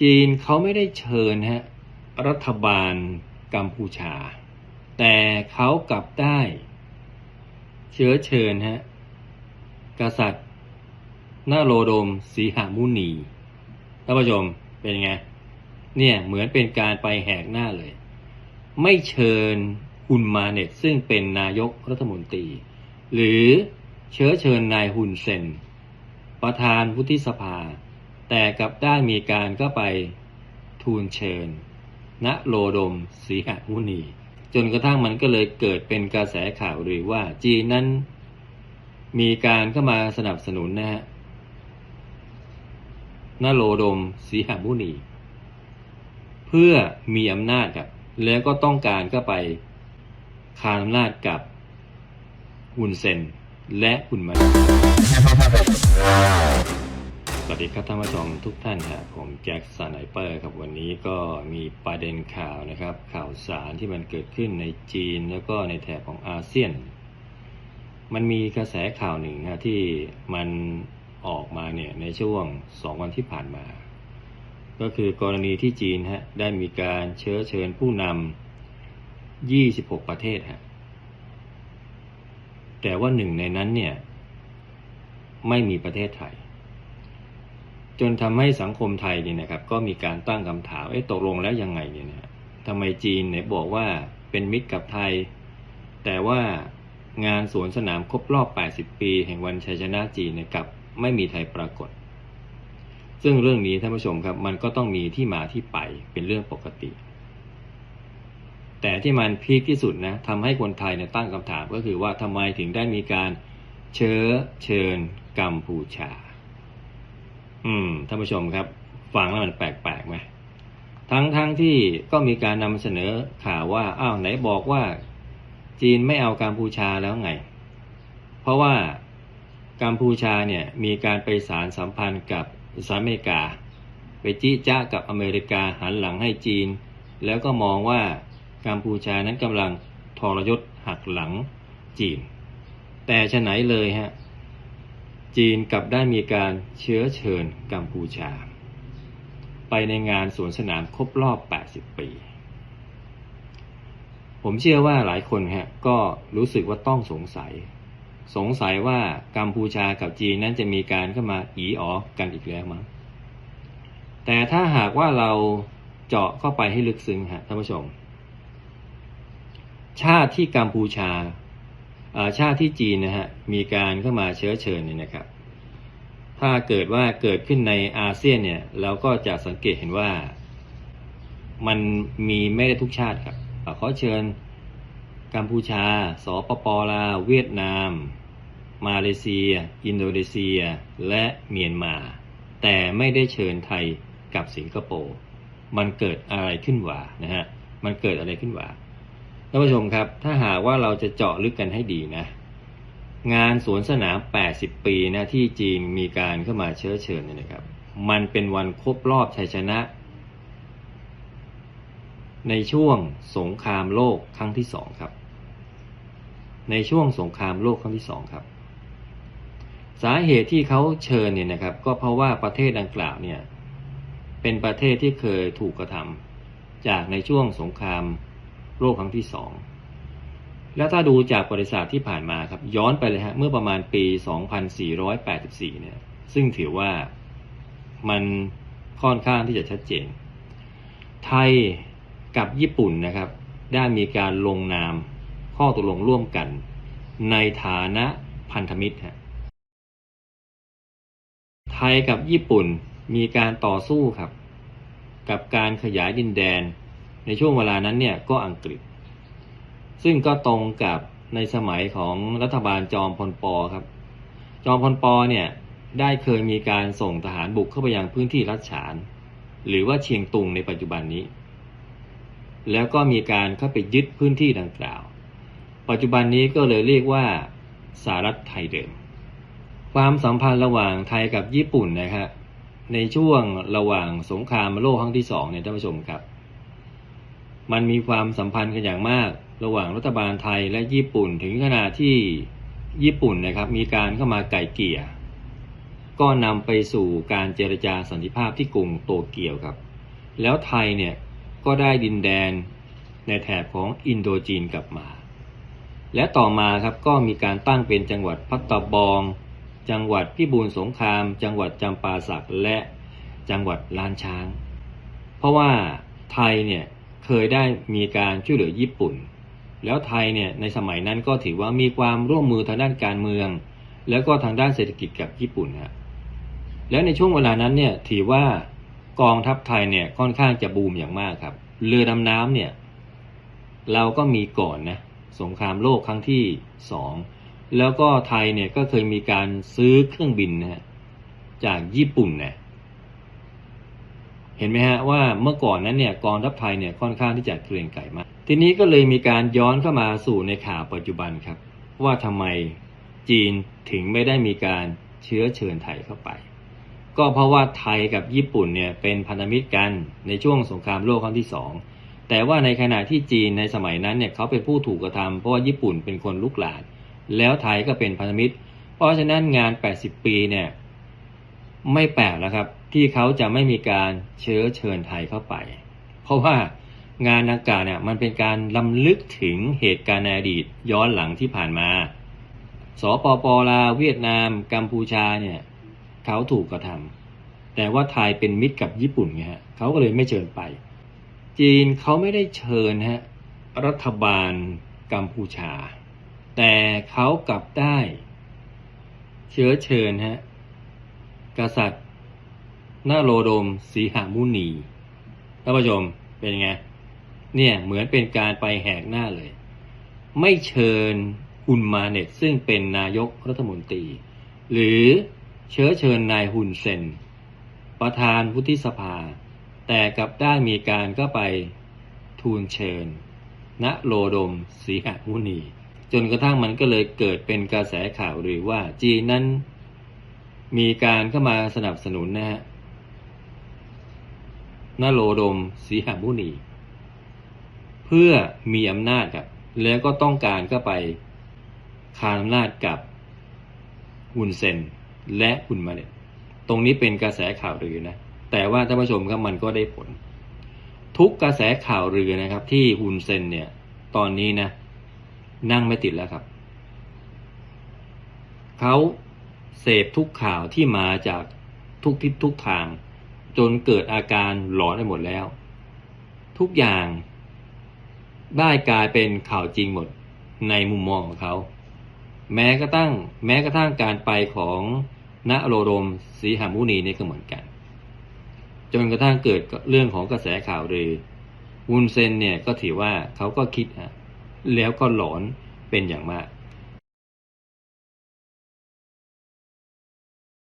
จีนเขาไม่ได้เชิญฮะรัฐบาลกัมพูชา แต่เขากลับได้เชื้อเชิญฮะกษัตริย์นาโรดมสีหามุนีท่านผู้ชมเป็นไงเนี่ยเหมือนเป็นการไปแหกหน้าเลย ไม่เชิญฮุนมาเน็ตซึ่งเป็นนายกรัฐมนตรี หรือเชื้อเชิญนายฮุนเซนประธานวุฒิสภา แต่กลับได้มีการก็ไปทูลเชิญ ณโลดมสีหมุนี จนกระทั่งมันก็เลยเกิดเป็นกระแสข่าวหรือว่าจีนนั้น มีการเข้ามาสนับสนุนนะฮะณโลดมสีหมุนี เพื่อมีอำนาจครับแล้วก็ต้องการก็ไปคานอำนาจกับฮุนเซนและฮุนมา สวัสดีครับท่านผู้ชมทุกท่านครับผมแจ็คสันไนเปอร์ครับวันนี้ก็มีประเด็นข่าวนะครับ ข่าวสารที่มันเกิดขึ้นในจีนแล้วก็ในแถบของอาเซียน มันมีกระแสข่าวหนึ่งนะที่มันออกมาเนี่ยในช่วงสองวันที่ผ่านมา ก็คือกรณีที่จีนฮะได้มีการเชื้อเชิญผู้นำ 26 ประเทศฮะแต่ว่าหนึ่งในนั้นเนี่ยไม่มีประเทศไทย จนทำให้สังคมไทยเนี่ยนะครับ ก็มีการตั้งคำถามเอ๊ะตกลงแล้วยังไงเนี่ยนะทำไมจีนเนี่ยบอกว่าเป็นมิตรกับไทย แต่ว่างานสวนสนามครบรอบ 80 ปี แห่งวันชัยชนะจีนเนี่ยกับไม่มีไทยปรากฏ ซึ่งเรื่องนี้ท่านผู้ชมครับ มันก็ต้องมีที่มาที่ไปเป็นเรื่องปกติ แต่ที่มันพีคที่สุดนะทำให้คนไทยเนี่ยตั้งคำถามก็คือว่าทำไมถึงได้มีการเชื้อเชิญกัมพูชา อืมท่านผู้ชมครับ ฟังแล้วมันแปลกๆไหมทั้งทั้งที่ก็มีการนำเสนอข่าวว่าอ้าวไหนบอกว่า จีนไม่เอากัมพูชาแล้วไง เพราะว่ากัมพูชาเนี่ยมีการไปสารสัมพันธ์กับสหรัฐอเมริกา ไปจี้จ้ากับอเมริกาหันหลังให้จีน แล้วก็มองว่ากัมพูชานั้นกำลังทรยศหักหลังจีน แต่ฉะไหนเลยฮะ จีนกลับได้มีการเชื้อเชิญกัมพูชา ไปในงานสวนสนามครบรอบ 80 ปี ผมเชื่อว่าหลายคนฮะก็รู้สึกว่าต้องสงสัย สงสัยว่ากัมพูชากับจีนนั้นจะมีการเข้ามาอีอ๋อกันอีกแล้วมั้งแต่ถ้าหากว่าเราเจาะเข้าไปให้ลึกซึ้งฮะท่านผู้ชม ชาติที่กัมพูชาอ่า ชาติที่จีนนะฮะมีการเข้ามาเชื้อเชิญเนี่ยนะครับ ถ้าเกิดว่าเกิดขึ้นในอาเซียนเนี่ยเราก็จะสังเกตเห็นว่า มันมีไม่ได้ทุกชาติครับเขาเชิญกัมพูชา สปปลาวเวียดนาม มาเลเซีย อินโดนีเซีย และเมียนมา แต่ไม่ได้เชิญไทยกับสิงคโปร์ มันเกิดอะไรขึ้นวะนะฮะ มันเกิดอะไรขึ้นวะ ท่านผู้ชมครับ ถ้าหากว่าเราจะเจาะลึกกันให้ดีนะ งานสวนสนาม 80 ปีนะที่จีนมีการเข้ามาเชื้อเชิญเนี่ยนะครับ มันเป็นวันครบรอบชัยชนะ ในช่วงสงครามโลกครั้งที่สองครับ ในช่วงสงครามโลกครั้งที่สองครับ สาเหตุที่เขาเชิญเนี่ยนะครับ ก็เพราะว่าประเทศดังกล่าวเนี่ยเป็นประเทศที่เคยถูกกระทำจากในช่วงสงคราม โลกครั้งที่สองแล้วถ้าดูจากประวัติศาสตร์ที่ผ่านมาครับย้อนไปเลยฮะเมื่อประมาณปี 2484 เนี่ยซึ่งถือว่ามันค่อนข้างที่จะชัดเจน ไทยกับญี่ปุ่นนะครับ ได้มีการลงนามข้อตกลงร่วมกัน ในฐานะพันธมิตรฮะไทยกับญี่ปุ่นมีการต่อสู้ครับ กับการขยายดินแดน ในช่วงเวลานั้นเนี่ยก็อังกฤษ ซึ่งก็ตรงกับในสมัยของรัฐบาลจอมพลปอครับ จอมพลปอเนี่ยได้เคยมีการส่งทหารบุกเข้าไปยังพื้นที่รัฐฉาน หรือว่าเชียงตุงในปัจจุบันนี้ แล้วก็มีการเข้าไปยึดพื้นที่ดังกล่าว ปัจจุบันนี้ก็เลยเรียกว่าสหรัฐไทยเดิม ความสัมพันธ์ระหว่างไทยกับญี่ปุ่นนะครับในช่วงระหว่างสงครามโลกครั้งที่สองเนี่ยท่านผู้ชมครับ มันมีความสัมพันธ์กันอย่างมาก ระหว่างรัฐบาลไทยและญี่ปุ่นถึงขนาดที่ญี่ปุ่นนะครับมีการเข้ามาไก่เกี่ย ก็นำไปสู่การเจรจาสันติภาพที่กรุงโตเกียวครับ แล้วไทยเนี่ยก็ได้ดินแดนในแถบของอินโดจีนกลับมา และต่อมาครับก็มีการตั้งเป็นจังหวัดพัตตบอง จังหวัดพิบูลสงคราม จังหวัดจำปาสักและจังหวัดลานช้าง เพราะว่าไทยเนี่ย เคยได้มีการช่วยเหลือญี่ปุ่น แล้วไทยเนี่ยในสมัยนั้นก็ถือว่ามีความร่วมมือทางด้านการเมือง แล้วก็ทางด้านเศรษฐกิจกับญี่ปุ่นฮะแล้วในช่วงเวลานั้นเนี่ยถือว่ากองทัพไทยเนี่ยค่อนข้างจะบูมอย่างมากครับ เรือดำน้ำเนี่ยเราก็มีก่อนนะสงครามโลกครั้งที่สองแล้วก็ไทยเนี่ยก็เคยมีการซื้อเครื่องบินนะฮะจากญี่ปุ่นนะ เห็นไหมฮะว่าเมื่อก่อนนั้นเนี่ยกองทัพไทยเนี่ยค่อนข้างที่จะเกรียงไกรมาก ทีนี้ก็เลยมีการย้อนเข้ามาสู่ในข่าวปัจจุบันครับ ว่าทำไมจีนถึงไม่ได้มีการเชื้อเชิญไทยเข้าไป ก็เพราะว่าไทยกับญี่ปุ่นเนี่ยเป็นพันธมิตรกันในช่วงสงครามโลกครั้งที่สองแต่ว่าในขณะที่จีนในสมัยนั้นเนี่ยเขาเป็นผู้ถูกกระทำเพราะว่าญี่ปุ่นเป็นคนลุกหลานแล้วไทยก็เป็นพันธมิตร เพราะฉะนั้นงาน 80 ปีเนี่ย ไม่แปลกแล้วครับ ที่เขาจะไม่มีการเชื้อเชิญไทยเข้าไป เพราะว่างานดังกล่าวเนี่ยมันเป็นการลำลึกถึงเหตุการณ์ในอดีตย้อนหลังที่ผ่านมาสปปลาวเวียดนาม กัมพูชาเนี่ยเขาถูกกระทำแต่ว่าไทยเป็นมิตรกับญี่ปุ่นไงฮะเขาก็เลยไม่เชิญไป จีนเขาไม่ได้เชิญฮะรัฐบาลกัมพูชา แต่เขากลับได้ เชื้อเชิญฮะ กษัตริย์นาโรดมสีหามุนีท่านผู้ชมเป็นไงเนี่ยเหมือนเป็นการไปแหกหน้าเลย ไม่เชิญฮุนมาเน็ตซึ่งเป็นนายกรัฐมนตรี หรือเชื้อเชิญนายฮุนเซนประธานวุฒิสภา แต่กับได้มีการก็ไปทูลเชิญ ณโรดมสีหมุนี จนกระทั่งมันก็เลยเกิดเป็นกระแสข่าวหรือว่าจีนนั้น มีการเข้ามาสนับสนุนนะฮะนโรดมสีหมุนีเพื่อมีอำนาจครับ แล้วก็ต้องการก็ไปคานอำนาจกับฮุนเซนและฮุนมาเน็ตตรงนี้เป็นกระแสข่าวลือนะ แต่ว่าท่านผู้ชมครับมันก็ได้ผล ทุกกระแสข่าวลือนะครับ ที่ฮุนเซนเนี่ย ตอนนี้นะ นั่งไม่ติดแล้วครับเขา เสพทุกข่าวที่มาจากทุกทิศทุกทาง จนเกิดอาการหลอนไปหมดแล้ว ทุกอย่าง ได้กลายเป็นข่าวจริงหมดในมุมมองของเขา แม้กระทั่งแม้กระทั่งการไปของณโรดมศรีหามุนีนี่ก็เหมือนกัน จนกระทั่งเกิดเรื่องของกระแสข่าวเลยวุนเซนเนี่ยก็ถือว่าเขาก็คิดฮะแล้วก็หลอนเป็นอย่างมาก